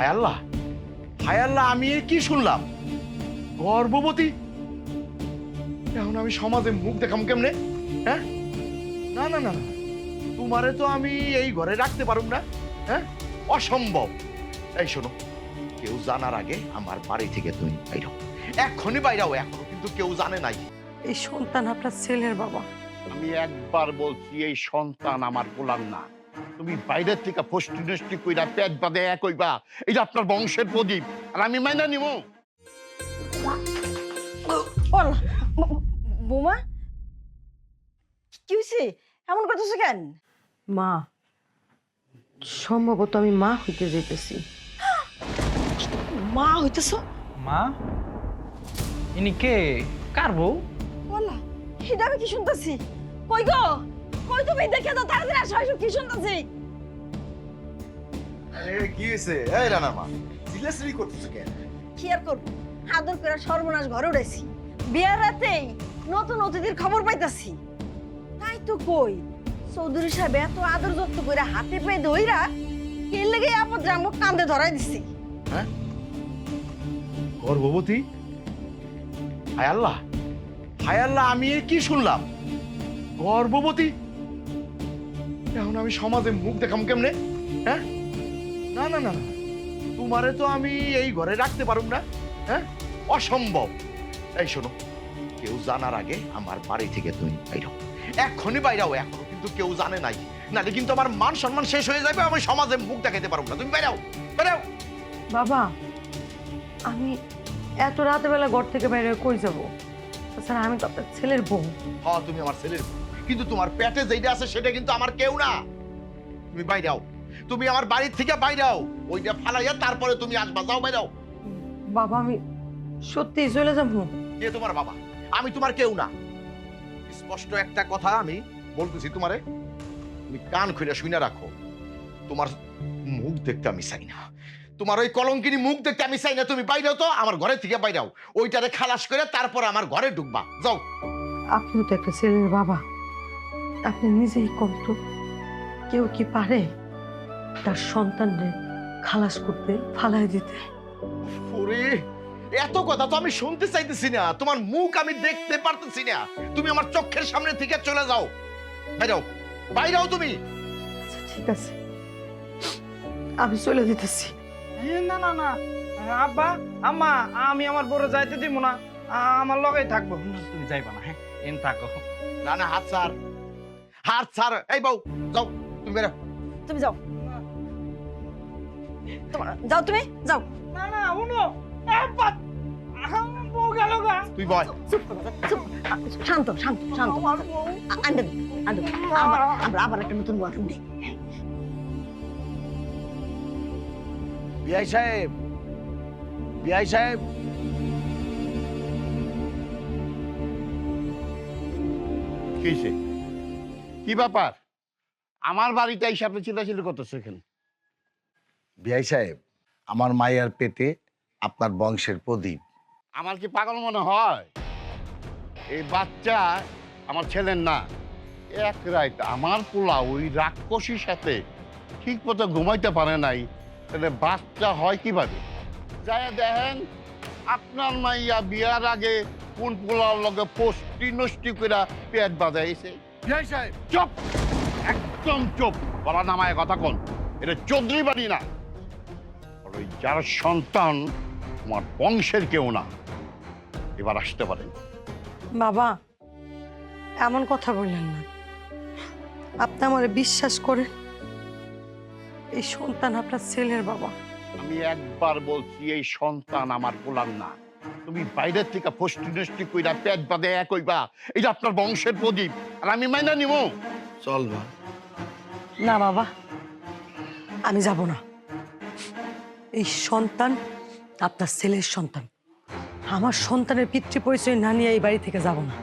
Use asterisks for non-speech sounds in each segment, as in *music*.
হায় আল্লাহ। হায় আল্লাহ আমি এ কি শুনলাম? গর্ভবতী? এখন আমি সমাজে মুখ দেখাম কেমনে? হ্যাঁ? না না না। তোমারে তো আমি এই ঘরে রাখতে পারুম না। হ্যাঁ? অসম্ভব। এই শোনো কেউ জানার আগে আমার বাড়ি থেকে তুমি বাইরাও এক্ষুনি বাইরাও এখনও কিন্তু কেউ জানে নাই। এই সন্তান আপনার ছেলের বাবা। আমি একবার বলছি এই সন্তান আমার গোলাম না। তুমি বাইরের থেকে ফষ্টি নষ্টি কইরা পেট বাঁধে এক হইবা। এটা আপনার বংশের প্রদীপ আর আমি মাইনা নিব। বৌমা? কি হয়েছে এমন করতেছো কেন? মা সম্ভবত আমি মা হইতে যেতেছি মা হইতেছ? মা? ইনি কে? কার বউ? বলা এটা আমি কি শুনতেছি? কই গো? কই তুমি? দেখে তো তাড়াতাড়ি আসো আসো কি শুনতেছি? আরে কি হয়েছে এই রানা মা সিলেসরি করতেছো কেন? কি আর করব? আদর করে সর্বনাশ ঘরে উড়াইছি বিয়ার রাতেই নতুন অতিথির খবর পাইতাছি। তাই তো কই চৌধুরী সাহেব এত আদর যত্ন করে হাতে পায়ে ধইরা এর লেগে আপদ রামক কান্দে ধরাই দিছি। গর্ভবতী? হায় আল্লাহ হায় আল্লাহ আমি কি শুনলাম? গর্ভবতী? এখন আমি সমাজে মুখ দেখাম কেমনে? হ্যাঁ? না না না। তোমারে তো আমি এই ঘরে রাখতে পারুম না হ্যাঁ? অসম্ভব। এই শোনো কেউ জানার আগে আমার বাড়ি থেকে তুমি বাইরাও এক্ষুনি বাইরাও এখনও কিন্তু কেউ জানে নাই। নালে কিন্তু আমার মান সম্মান শেষ হয়ে যাবে আমি সমাজে মুখ দেখাতে পারব না। তুমি বাইরাও বাইরাও বাবা আমি এত রাতে বেলা ঘর থেকে বাইরে কই যাব? তাছাড়া আমি তো আপনার ছেলের বউ। হ্যাঁ তুমি আমার ছেলের বউ। কিন্তু তোমার পেটে যেটা আছে সেটা কিন্তু আমার কেউ না। তুমি বাইরাও তুমি আমার বাড়ির থেকে বাইরাও ওইটা ফালাইয়া তারপরে তুমি আসবা। যাও বাইরাও বাবা আমি সত্যি চলে যাব। কে তোমার বাবা? আমি তোমার কেউ না। স্পষ্ট একটা কথা আমি বলতেছি তোমারে। তুমি কান খুলে শুনে রাখো। তোমার মুখ দেখতে আমি চাই না। তোমার ওই কলঙ্কিনী মুখ দেখতে আমি চাই না। তুমি বাইরেও তো আমার ঘরে থেকে বাইরাও ওইটারে খালাস করে তারপর আমার ঘরে ঢুকবা। যাও। আপনিও তো একটা ছেলের বাবা। আপনি নিজেই কন্ত কেউ কি পারে তার সন্তানরে খালাস করতে ফালাই দিতে? ওরে এত কথা তো আমি শুনতে চাইতেছি না। তোমার মুখ আমি দেখতে পারতেছি না। তুমি আমার চোখের সামনে থেকে চলে যাও। বাইরাও বাইরাও তুমি। আচ্ছা ঠিক আছে। আমি চলে দিতেছি এ, না না না। আব্বা আম্মা আমি আমার বড় যাইতে দিব না। আমার লগেই থাকব। তুমি যাইবা না হ্যাঁ? এন থাকো। না না হাত ছাড়। হাত ছাড়। এই বউ যাও তুমি বেরো। তুমি যাও। যাও তুমি যাও। না না উনো তুই শান্ত শান্ত শান্ত। আ- আনবে দিন, আনবে দিন। আবার আমরা আবার একটা নতুন ওয়াশরুম দিই বিআই সাহেব বিআই সাহেব। কিসে কি ব্যাপার? আমার বাড়িতে এসে আপনি চিল্লাচিল্লি করতেছে এখানে বিআই সাহেব আমার মায়ের পেটে আপনার বংশের প্রদীপ। আমার কি পাগল মনে হয়? এই বাচ্চা আমার ছেলের না। এক রাত আমার পোলা ওই রাক্ষসীর সাথে ঠিক মতো ঘুমাইতে পারে নাই। তাহলে বাচ্চা হয় কীভাবে? যায় দেখেন আপনার মাইয়া বিয়ার আগে কোন পোলার লগে পোষ্টি নষ্টি করে পেট বাজাইছে বিআই সাহেব চুপ! একদম চুপ! বলা নামায় কথা কোন। এটা চৌধুরী বাড়ি না। ওই যার সন্তান তোমার বংশের কেউ না। এবার আসতে পারেন। বাবা এমন কথা বললেন না। আপনি আমার বিশ্বাস করে এই সন্তান আপনার ছেলের বাবা। আমি একবার বলছি এই সন্তান আমার গোলাম না। তুমি বাইরের থেকে ফষ্টি নষ্টি কইরা পেট বাঁধে এক হইবা। এটা আপনার বংশের প্রদীপ আর আমি মাইনা নিব চল বা না বাবা আমি যাব না। এই সন্তান আপনার ছেলের সন্তান। আমার সন্তানের পিতৃ পরিচয় না নিয়ে এই বাড়ি থেকে যাব না।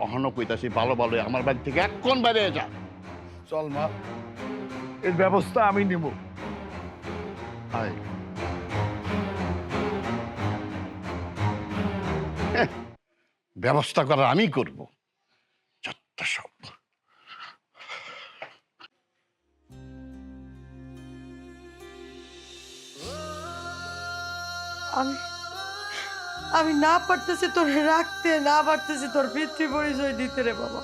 কখনো কইতাছি ভালো ভালো আমার বাড়ি থেকে এক কোন বাইরে যা। চল মা এর ব্যবস্থা আমি নেব আয়। *laughs* ব্যবস্থা করার আমি করব। সব। আমি না পারতেছি তোর রাখতে, না পারতেছি তোর পিতৃ পরিচয় দিতে রে বাবা।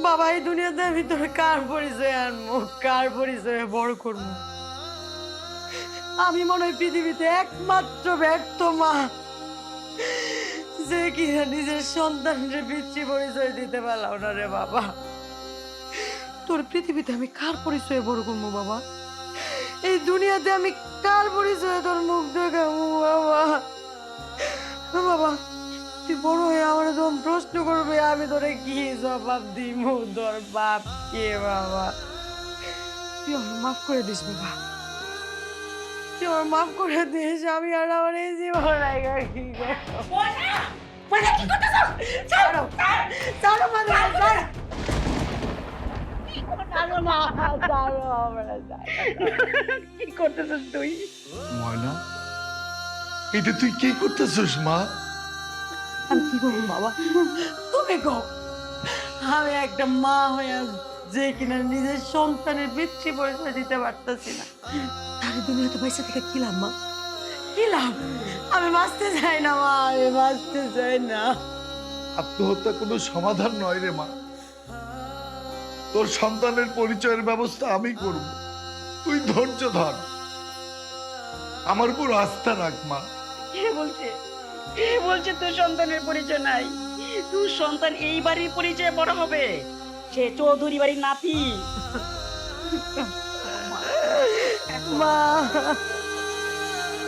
বাবা, এই দুনিয়াতে আমি তোর কার পরিচয় আনব? কার পরিচয়ে বড় করব? আমি মনে হয় পৃথিবীতে একমাত্র ব্যর্থ মা। যে কিনা নিজের সন্তানের পিতৃ পরিচয় দিতে পারলাম না রে বাবা। তোর পৃথিবীতে আমি কার পরিচয়ে বড় করব বাবা? এই দুনিয়াতে আমি কার পরিচয়ে তোর মুখ দেখাবো বাবা? বাবা, তুই বড় হয়ে আমার যখন প্রশ্ন করবে, আমি তোরে কি জবাব দিব তোর বাপ কে বাবা। তুই আমার মাফ করে দিস বাবা। তুই আমার মাফ করে দিস আমি আর আমার এই জীবন রাখা কি করব? ছাড়ো! ছাড়ো! মানে ছাড়ো ছাড়ো! না ছাড়ো কি করতেছিস তুই? ময়না এটা তুই কি করতেছিস মা? আমি কি করব বাবা? তুমি কো আমি একটা মা হয়ে যে কিনা নিজের সন্তানের পিতৃ পরিচয় দিতে পারতেছি না। তার দুনিয়াতে পয়সা থেকে কি লাভ মা? কি লাভ? আমি বাঁচতে চাই না মা আমি বাঁচতে চাই না। আত্মহত্যা কোনো সমাধান নয় রে মা। তোর সন্তানের পরিচয়ের ব্যবস্থা আমি করব। তুই ধৈর্য ধর। আমার উপর আস্থা রাখ মা। কে বলছে? কে বলছে তোর সন্তানের পরিচয় নাই? তোর সন্তান এই বাড়ির পরিচয়ে বড় হবে। সে চৌধুরী বাড়ির নাতি। *laughs* মা